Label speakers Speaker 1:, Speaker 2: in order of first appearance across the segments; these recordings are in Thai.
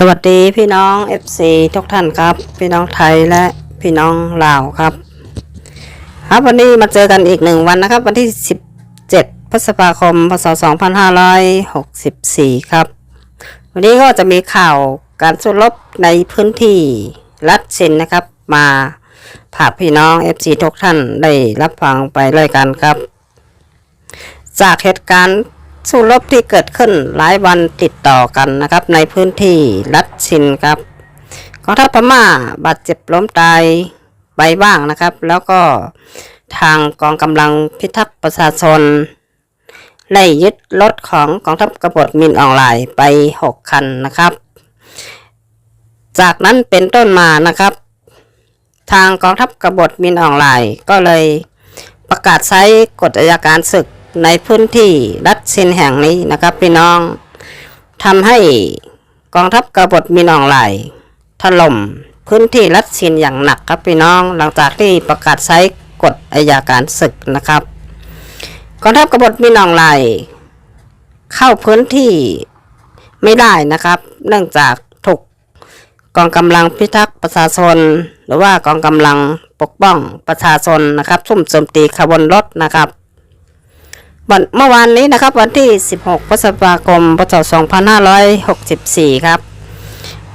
Speaker 1: สวัสดีพี่น้อง FC ทุกท่านครับ พี่น้องไทยและพี่น้องลาวครับ ครับวันนี้มาเจอกันอีกหนึ่งวันนะครับ วันที่ 17 พฤษภาคม พศ 2564 ครับ วันนี้ก็จะมีข่าวการสู้รบในพื้นที่รัดชินนะครับ มาผากพี่น้อง FC ทุกท่านได้รับฟังไปเลยกันครับ จากเหตุการณ์ สู้รบที่เกิดขึ้นหลายวันติดต่อกันนะครับ ในพื้นที่รัดชินครับกองทัพพม่าบาดเจ็บล้มตายไปบ้างนะครับ แล้วก็ทางกองกำลังพิทักษ์ประชาชนได้ยึดรถของกองทัพกบฏมินออนไลน์ไป 6 คันนะครับ จากนั้นเป็นต้นมานะครับ ทางกองทัพกบฏมินออนไลน์ก็เลยประกาศใช้กฎอัยการศึก ในพื้นที่รัฐชินแห่งนี้นะครับพี่น้องทำให้กองทัพกบฏมินออนไลถล่มพื้นที่รัฐชินอย่างหนักครับพี่น้อง หลังจากที่ประกาศใช้กฎอัยการศึกนะครับ กองทัพกบฏมินออนไลเข้าพื้นที่ไม่ได้นะครับ เนื่องจากถูกกองกำลังพิทักษ์ประชาชน หรือว่ากองกำลังปกป้องประชาชนนะครับซุ่มโจมตีขบวนรถนะครับ วันเมื่อวานนี้นะครับวันที่ 16 พฤษภาคม พศ 2564 ครับ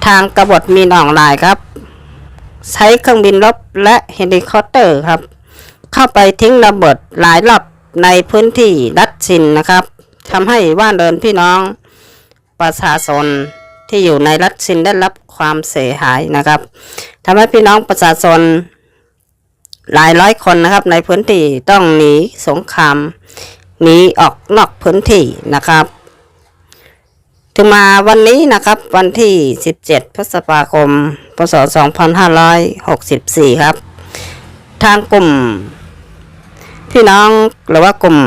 Speaker 1: ทางกบฏมีหนองลายครับ ใช้เครื่องบินรบและเฮลิคอปเตอร์ครับ เข้าไปทิ้งระเบิดหลายรอบในพื้นที่รัดชินนะครับทำให้ว่านเดินพี่น้องประชาชนที่อยู่ในรัฐชินได้รับความเสียหายนะครับทำให้พี่น้องประชาชนหลายร้อยคนนะครับ ในพื้นที่ต้องหนีสงคราม หนีออกนอกพื้นที่นะครับ ถึงมาวันนี้นะครับ วันที่ 17 พฤษภาคม พศ 2564 ครับ ทางกลุ่ม พี่น้องหรือว่ากลุ่ม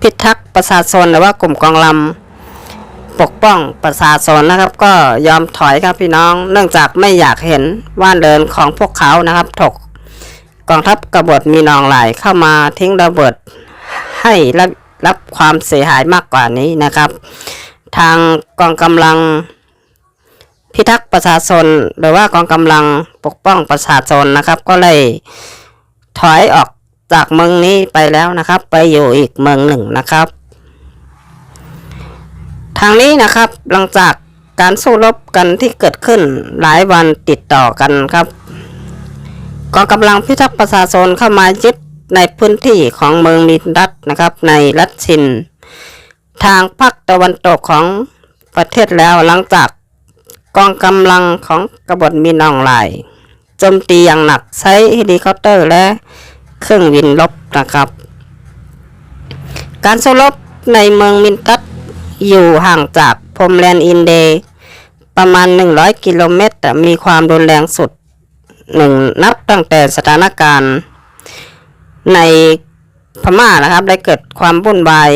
Speaker 1: พิทักษ์ประชาชนหรือว่ากลุ่มกองลำปกป้องประชาชนนะครับ ก็ยอมถอยครับพี่น้อง เนื่องจากไม่อยากเห็นว่านเดินของพวกเขานะครับถกกองทัพกบฏมีนองไหลเข้ามาทิ้งระเบิด ให้รับรับความเสียหายมากกว่านี้นะครับ ทางกองกำลังพิทักษ์ประชาชนหรือว่ากองกำลังปกป้องประชาชนนะครับ ก็เลยถอยออกจากเมืองนี้ไปแล้วนะครับ ไปอยู่อีกเมืองหนึ่งนะครับ ทางนี้นะครับหลังจากการสู้รบกันที่เกิดขึ้นหลายวันติดต่อกันครับกองกำลังพิทักษ์ประชาชนเข้ามายึด ในพื้นที่ของเมืองนินดัตนะครับ ในรัฐชิน ทางภาคตะวันตกของประเทศแล้วหลังจากกองกำลังของกบฏมีนออนไลน์โจมตีอย่างหนักใช้เฮลิคอปเตอร์และเครื่องบินรบนะครับ การสู้รบในเมืองมินตัตอยู่ห่างจากพรมแลนด์อินเดยประมาณ 100 กิโลเมตร แต่มีความรุนแรงสุดหนึ่งนับตั้งแต่สถานการณ์ ในพม่านะครับ ได้เกิดความวุ่นวาย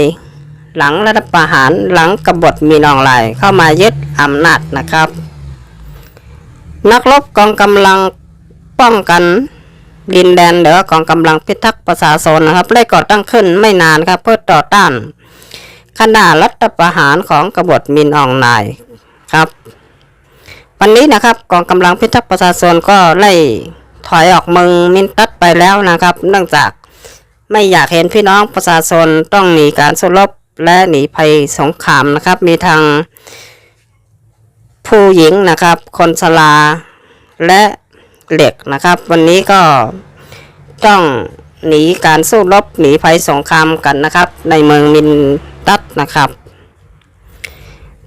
Speaker 1: หลังรัฐประหารหลังกบฏมีนองไหลเข้ามายึดอำนาจนะครับ นักรบกองกำลังป้องกันดินแดนหรือกองกำลังพิทักษ์ประชาชนนะครับได้ก่อตั้งขึ้นไม่นานครับเพื่อต่อต้านขณะรัฐประหารของกบฏมินอองนายครับ วันนี้นะครับกองกำลังพิทักษ์ประชาชนก็ไล่ถอยออกเมืองมินตัดไปแล้วนะครับ เนื่องจาก ไม่อยากเห็นพี่น้องประชาชนต้องหนีการสู้รบและหนีภัยสงครามนะครับ มีทางผู้หญิงนะครับ คนชราและเหล็กนะครับ วันนี้ก็ต้องหนีการสู้รบหนีภัยสงครามกันนะครับ ในเมืองมินตัดนะครับ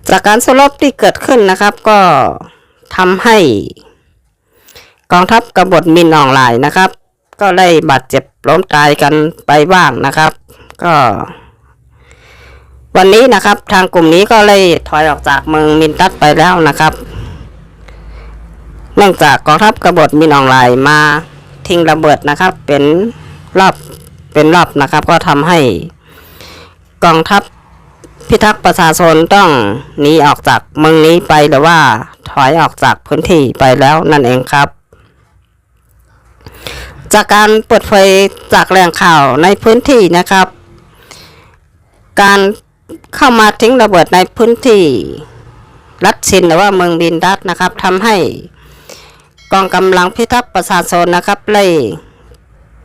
Speaker 1: จากการสู้รบที่เกิดขึ้นนะครับก็ทำให้กองทัพกบฏมินออนไลน์นะครับ ก็ได้บาดเจ็บล้มตายกันไปบ้างนะครับ ก็ วันนี้นะครับ ทางกลุ่มนี้ก็เลยถอยออกจากเมืองมินตัดไปแล้วนะครับเนื่องจากกองทัพกบฏมินออนไลน์มาทิ้งระเบิดนะครับ เป็นรอบเป็นรอบนะครับ ก็ทำให้กองทัพพิทักษ์ประชาชนต้องหนีออกจากเมืองนี้ไปหรือว่าถอยออกจากพื้นที่ไปแล้วนั่นเองครับ จากการเปิดเผยจากแหล่งข่าวในพื้นที่นะครับ การเข้ามาทิ้งระเบิดในพื้นที่รัฐชินหรือว่าเมืองบินดัตนะครับทำให้กองกำลังพิทักษ์ประชาชนนะครับเลย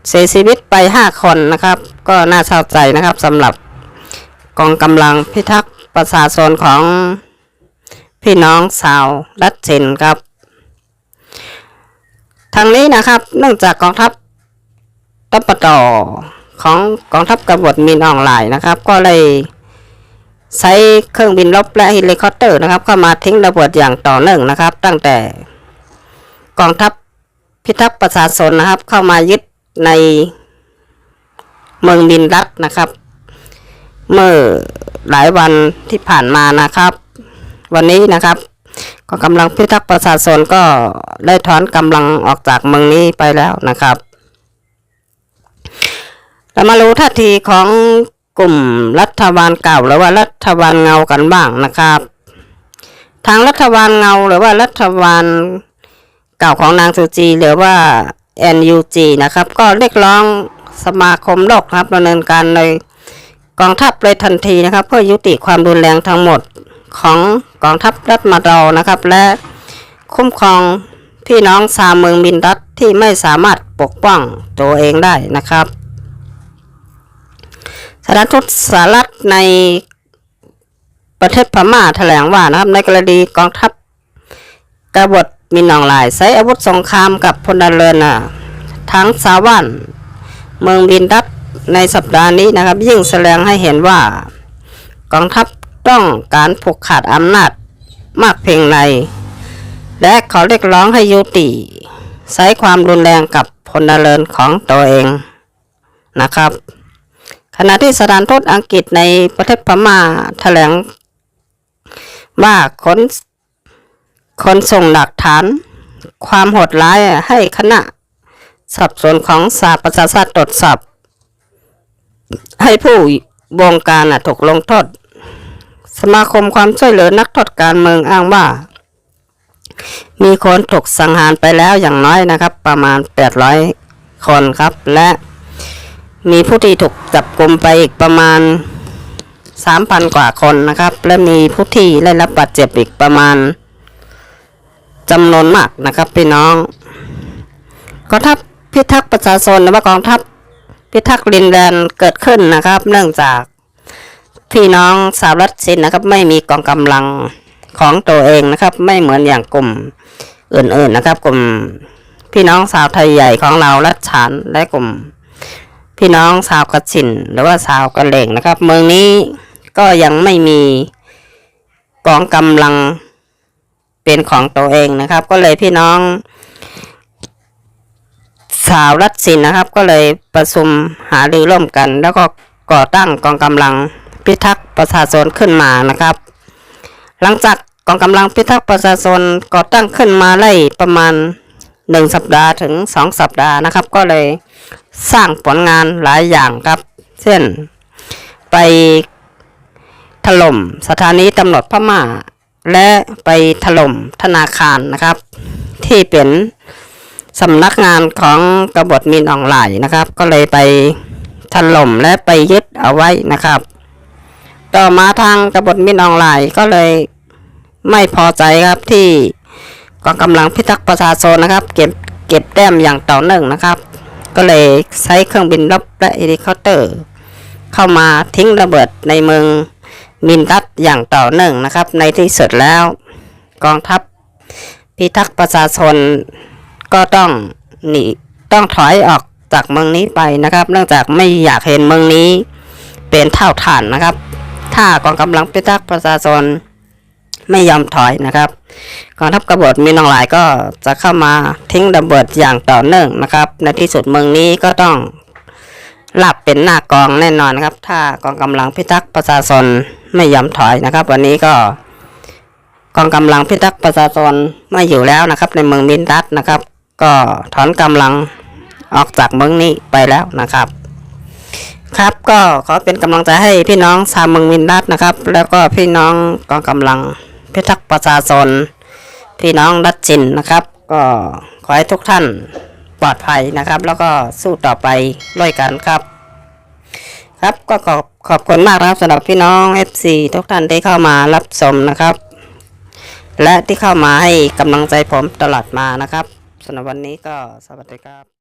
Speaker 1: เสียชีวิตไป 5 คนนะครับ ก็น่าเศร้าใจนะครับสำหรับกองกำลังพิทักษ์ประชาชนของพี่น้องชาวรัฐชินครับ ทางนี้นะครับ เนื่องจากกองทัพตปตของกองทัพกบฏมินออนไลน์นะครับ ก็เลยใช้เครื่องบินรบและเฮลิคอปเตอร์นะครับเข้ามาทิ้งระเบิดอย่างต่อเนื่องนะครับ ตั้งแต่กองทัพพิทักษ์ประชาชนนะครับ เข้ามายึดในเมืองบินรัฐนะครับ เมื่อหลายวันที่ผ่านมานะครับ วันนี้นะครับ กองกำลังพิทักษ์ประชาชนก็ได้ถอนกำลังออกจากเมืองนี้ไปแล้วนะครับเรามารู้ท่าทีของกลุ่มรัฐบาลเก่าหรือว่ารัฐบาลเงากันบ้างนะครับ ทางรัฐบาลเงาหรือว่ารัฐบาลเก่าของนางสุจีหรือว่า NUG นะครับ ก็เรียกร้องสมาคมโลกครับดำเนินการในกองทัพเลยทันทีนะครับ เพื่อยุติความรุนแรงทั้งหมด ของกองทัพรัฐมาดอร์นะครับ และคุ้มครองพี่น้องชาวเมืองมินรัฐที่ไม่สามารถปกป้องตัวเองได้นะครับสารทูตสหรัฐในประเทศพม่าแถลงว่านะครับในกรณีกองทัพกบฏมินออนไลน์ใช้อาวุธสงครามกับพลเรือนน่ะทั้งสาวันเมืองบินดัตในสัปดาห์นี้นะครับ ยิ่งแสดงให้เห็นว่ากองทัพ ต้องการผูกขาดอำนาจมากเพียงใดและเขาเรียกร้องให้ยุติ ใช้ความรุนแรงกับพลเรือนของตัวเองนะครับ ขณะที่สถานทูตอังกฤษในประเทศพม่าแถลงว่าขนขนส่งหลักฐาน ความโหดร้ายให้คณะสอบสวนของสาประชาชาติตรวจสอบให้ผู้บงการถูกลงโทษ สมาคมความช่วยเหลือนักโทษการเมืองอ้างว่า มีคนถูกสังหารไปแล้วอย่างน้อยนะครับ ประมาณ 800 คนครับ และมีผู้ที่ถูกจับกลุ่มไปอีกประมาณ 3,000 กว่าคนนะครับ และมีผู้ที่ได้รับบาดเจ็บอีกประมาณจำนวนมากนะครับพี่น้องกองทัพพิทักษ์ประชาชนหรือว่ากองทัพพิทักษ์ดินแดนเกิดขึ้นนะครับ เนื่องจาก พี่น้องสาวรัฐสินนะครับ ไม่มีกองกำลังของตัวเองนะครับ ไม่เหมือนอย่างกลุ่มอื่นๆนะครับ กลุ่มพี่น้องสาวไทยใหญ่ของเรารัฐฉานและกลุ่ม พี่น้องชาวกระชินหรือว่าชาวกระเหลงนะครับ เมืองนี้ก็ยังไม่มีกองกำลังเป็นของตัวเองนะครับ ก็เลยพี่น้องชาวรัฐสินนะครับ ก็เลยประชุมหารือร่วมกัน แล้วก็ก่อตั้งกองกำลัง พิทักษ์ประชาชนขึ้นมานะครับ หลังจากกองกำลังพิทักษ์ประชาชนก่อตั้งขึ้นมาได้ประมาณหนึ่งสัปดาห์ถึงสองสัปดาห์นะครับ ก็เลยสร้างผลงานหลายอย่างครับ เช่น ไปถล่มสถานีตำรวจพม่า และไปถล่มธนาคารนะครับ ที่เป็นสำนักงานของกบฏมินออนไลน์นะครับ ก็เลยไปถล่มและไปยึดเอาไว้นะครับ ต่อมาทางกบฏมินออนไลน์ก็เลยไม่พอใจครับที่กองกำลังพิทักษ์ประชาชนนะครับ เก็บเก็บแต้มอย่างต่อเนื่องนะครับ ก็เลยใช้เครื่องบินรบและเฮลิคอปเตอร์ เข้ามาทิ้งระเบิดในเมืองมินตัดอย่างต่อเนื่องนะครับ ในที่สุดแล้ว กองทัพพิทักษ์ประชาชนก็ต้องหนีต้องถอยออกจากเมืองนี้ไปนะครับ เนื่องจากไม่อยากเห็นเมืองนี้เป็นเท่าฐานนะครับ ถ้ากองกำลังพิทักษ์ประชาชนไม่ยอมถอยนะครับกองทัพกบฏมีนองหลายก็จะเข้ามาทิ้งระเบิดอย่างต่อเนื่องนะครับในที่สุดเมืองนี้ก็ต้องหลับเป็นหน้ากองแน่นอนนะครับ ถ้ากองกำลังพิทักษ์ประชาชนไม่ยอมถอยนะครับ วันนี้ก็กองกำลังพิทักษ์ประชาชนไม่อยู่แล้วนะครับ ในเมืองมินดัตนะครับ ก็ถอนกำลังออกจากเมืองนี้ไปแล้วนะครับ ครับก็ขอเป็นกำลังใจให้พี่น้องชาวเมืองมินดัตนะครับ แล้วก็พี่น้องกองกำลังพิทักษ์ประชาชนพี่น้องรัชจินนะครับ ก็ขอให้ทุกท่านปลอดภัยนะครับ แล้วก็สู้ต่อไปด้วยกันครับ ครับก็ขอบขอบคุณมากครับสำหรับพี่น้อง FC ทุกท่านที่เข้ามารับชมนะครับ และที่เข้ามาให้กำลังใจผมตลอดมานะครับสำหรับวันนี้ก็สวัสดีครับ